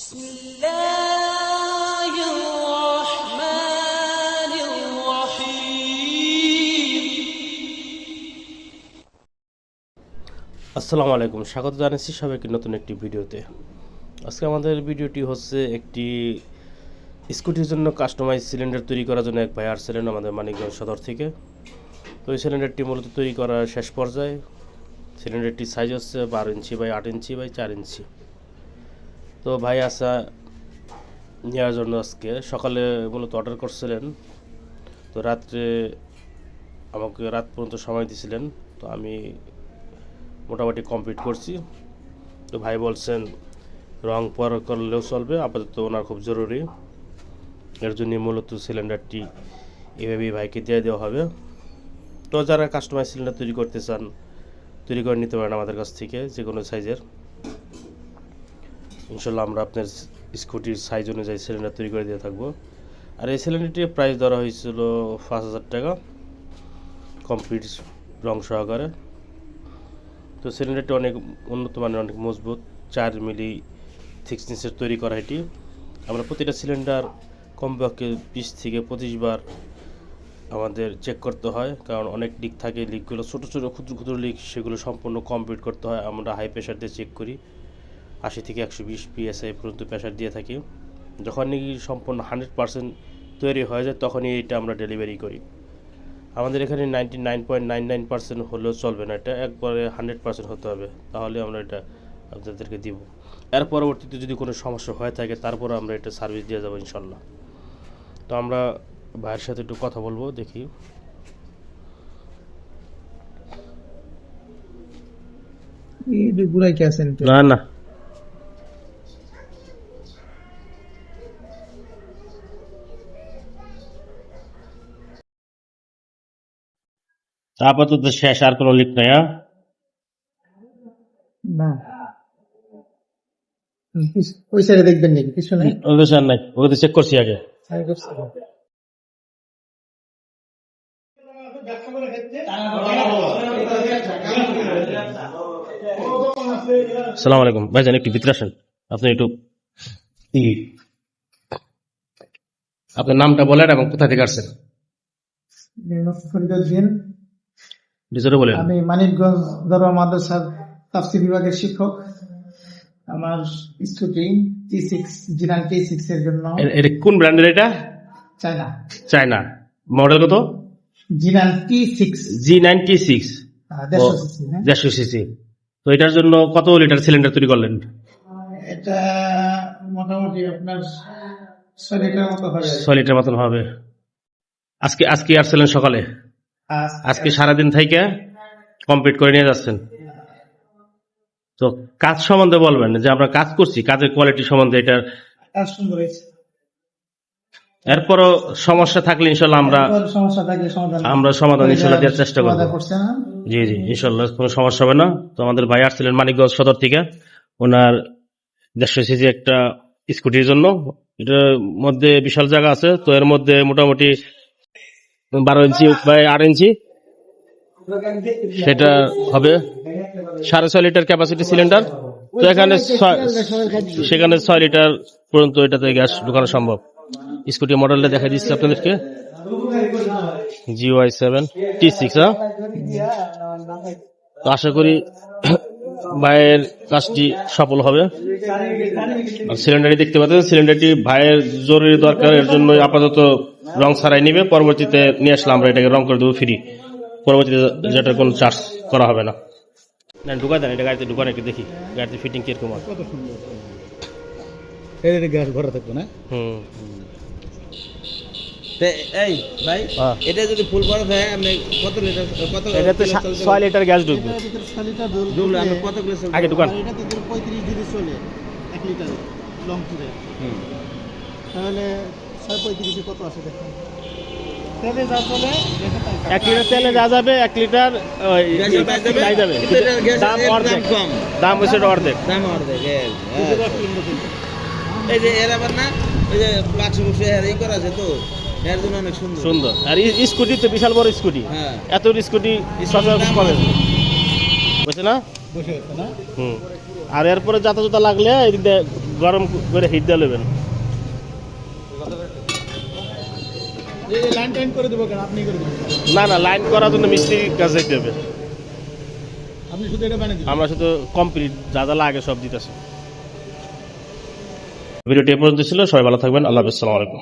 بسم الله الرحمن الرحيم আসসালামু আলাইকুম স্বাগত জানাচ্ছি সবাইকে নতুন একটি ভিডিওতে আজকে আমাদের ভিডিওটি হচ্ছে একটি স্কুটির জন্য কাস্টমাইজ সিলিন্ডার তৈরি করার জন্য এক ভাই আসছিলেন আমাদের মানিকগঞ্জ সদর থেকে তো এই সিলিন্ডারটি মূলত তৈরি করার শেষ পর্যায়ে সিলিন্ডারটির সাইজ হচ্ছে বারো ইঞ্চি বাই আট ইঞ্চি বাই চার ইঞ্চি তো ভাই আসা নেওয়ার জন্য আজকে। সকালে মূলত অর্ডার করছিলেন। তো রাত্রে আমাকে রাত পর্যন্ত সময় দিয়েছিলেন তো আমি মোটামুটি কমপ্লিট করছি। তো ভাই বলছেন, রং পর করলেও চলবে, আপাতত ওনার খুব জরুরি। এর জন্য মূলত সিলিন্ডারটি এভাবেই ভাইকে দিয়ে দেওয়া হবে। তো যারা কাস্টমাইজ সিলিন্ডার তৈরি করতে চান, তৈরি করে নিতে পারেন আমাদের কাছ থেকে যে কোনো সাইজের ইনশাল্লাহ আমরা আপনার স্কুটির সাইজ অনুযায়ী সিলিন্ডার তৈরি করে দিয়ে থাকব। আর এই সিলিন্ডারটির প্রাইস ধরা হয়েছিল পাঁচ হাজার টাকা কমপ্লিট রং সহকারে। তো সিলিন্ডারটি অনেক উন্নত মানের, অনেক মজবুত, চার মিলি থিকনেসের তৈরি করা এটি। আমরা প্রতিটা সিলিন্ডার কমপক্ষে বিশ থেকে পঁচিশ বার আমাদের চেক করতে হয়, কারণ অনেক লিক থাকে লিকগুলো ছোটো ছোটো, ক্ষুদ্র ক্ষুদ্র লিক সেগুলো সম্পূর্ণ কমপ্লিট করতে হয়। আমরা হাই প্রেশার দিয়ে চেক করি। আশি থেকে একশো বিশ পিএসআই পর্যন্ত প্রেশার দিয়ে থাকি। যখন নাকি সম্পূর্ণ হান্ড্রেড পার্সেন্ট তৈরি হয়ে যায় তখনই এটা আমরা ডেলিভারি করি। আমাদের এখানে ninety nine point nine nine percent হলেও চলবে না এটা একবারে হান্ড্রেড পার্সেন্ট হতে হবে। তাহলে আমরা এটা আপনাদেরকে দিব। এর পরবর্তীতে যদি কোনো সমস্যা হয়ে থাকে তারপরে আমরা এটা সার্ভিস দিয়ে যাব ইনশাল্লাহ। তো আমরা ভাইয়ের সাথে একটু কথা বলব দেখি। না না। আপাতত শেষ আর কোনো লিক নাই হ্যাঁ? না। ওই সাইডে দেখবেন নাকি? পিছনে ওদের স্যার নাই। চেক করছি আগে। সালাম আলাইকুম। ভাইজান একটু ভিতরে আসেন। আপনি একটু আপনার নামটা বলেন এবং কোথা থেকে আসছেন? আমি মানিকগঞ্জ দরবার মাদ্রাসার তাফসির বিভাগের শিক্ষক। আমার scooty T six Jinan T six এর জন্য। এটা কোন ব্র্যান্ডের এটা? চায়না। চায়না। মডেল কত? Jinan T six G ninety six দেড়শো সিসি। তো এটার জন্য কত লিটার সিলিন্ডার তৈরি করলেন? এটা মোটামুটি আপনার ছয় লিটার মতো হবে। ছয় লিটার মতন হবে। আজকে আজকে আসছিলেন সকালে। আজকে সারাদিন থেকে কমপ্লিট করে নিয়ে যাচ্ছেন। তো কাজ সম্বন্ধে বলবেন যে আমরা কাজ করছি কাজের কোয়ালিটি সম্বন্ধে এটা কাজ সুন্দর হয়েছে। এরপরও সমস্যা থাকলে ইনশাল্লাহ আমরা সমস্যা থাকলে সমাধান আমরা সমাধান ইনশাল্লাহ দেওয়ার চেষ্টা করব। জি জি ইনশাল্লাহ কোনো সমস্যা হবে না। তো আমাদের ভাই আসছিলেন মানিকগঞ্জ সদর থেকে। ওনার দেড়শো সিসি একটা স্কুটির জন্য। এটার মধ্যে বিশাল জায়গা আছে। তো এর মধ্যে মোটামুটি বারো ইঞ্চি, বাই আট ইঞ্চি। সেটা হবে। সাড়ে ছয় লিটার ক্যাপাসিটি সিলিন্ডার তো এখানে সেখানে ছয় লিটার পর্যন্ত এটাতে গ্যাস ঢুকানো সম্ভব। স্কুটি মডেলটা দেখা দিচ্ছে আপনাদেরকে। জিওয়াই সেভেন, টি সিক্স হ্যাঁ? তো আশা করি ভাইয়ের কাজটি সফল হবে। আর সিলিন্ডারটি দেখতে পাচ্ছেন সিলিন্ডারটি ভাইয়ের জরুরি দরকার, এর জন্য আপাতত রং ছাড়াই নিবে পরবর্তীতে নিয়ে আসলে আমরা এটাকে রং করে দেবো ফ্রি পরবর্তীতে যেটা কোনো চার্জ করা হবে না। না ঢুকা দেন এটা গাড়িতে ঢুকানো একটু দেখি গাড়িতে ফিটিং কীরকম আছে এর গ্যাস ভরা থাকবে না? হুম। এই ভাই হ্যাঁ। এটা যদি ফুল আপনি কত লিটার কত গ্যাস ঢুকবে। ঢুকলো আপনি কত কিলো আগে ঢুকান। এটা তো পঁয়ত্রিশ যদি চলে এক লিটার লং টুরে তাহলে ছয় পঁয়ত্রিশে কত আছে দেখুন। তেলে যা চলে এক লিটার তেলে যা যাবে এক লিটার ওই, গ্যাসের বাইরে যাবে? নাই যাবে। কিন্তু এটার গ্যাসের দাম অর্ধেক। দাম হচ্ছে অর্ধেক। দাম অর্ধেক এই। যে এর আবার না ওই যে বাক্স বুক্স ই করা আছে তো এর জন্য অনেক সুন্দর। সুন্দর। আর স্কুটি তো বিশাল বড় স্কুটি। হ্যাঁ। এত স্কুটি সচরাচর বুঝছে না? বসে আছে না? হুম। আর এরপরে যাতা জুতা লাগলে গরম করে হিট দিয়ে নেবেন না না লাইন করার জন্য মিস্ত্রির কাছে যেতে হবে? আমরা শুধু কমপ্লিট যা যা লাগে সব দিতেছি। ভিডিওটি এ পর্যন্ত ছিল সবাই ভালো থাকবেন আল্লাহ হাফেজ, আলাইকুম।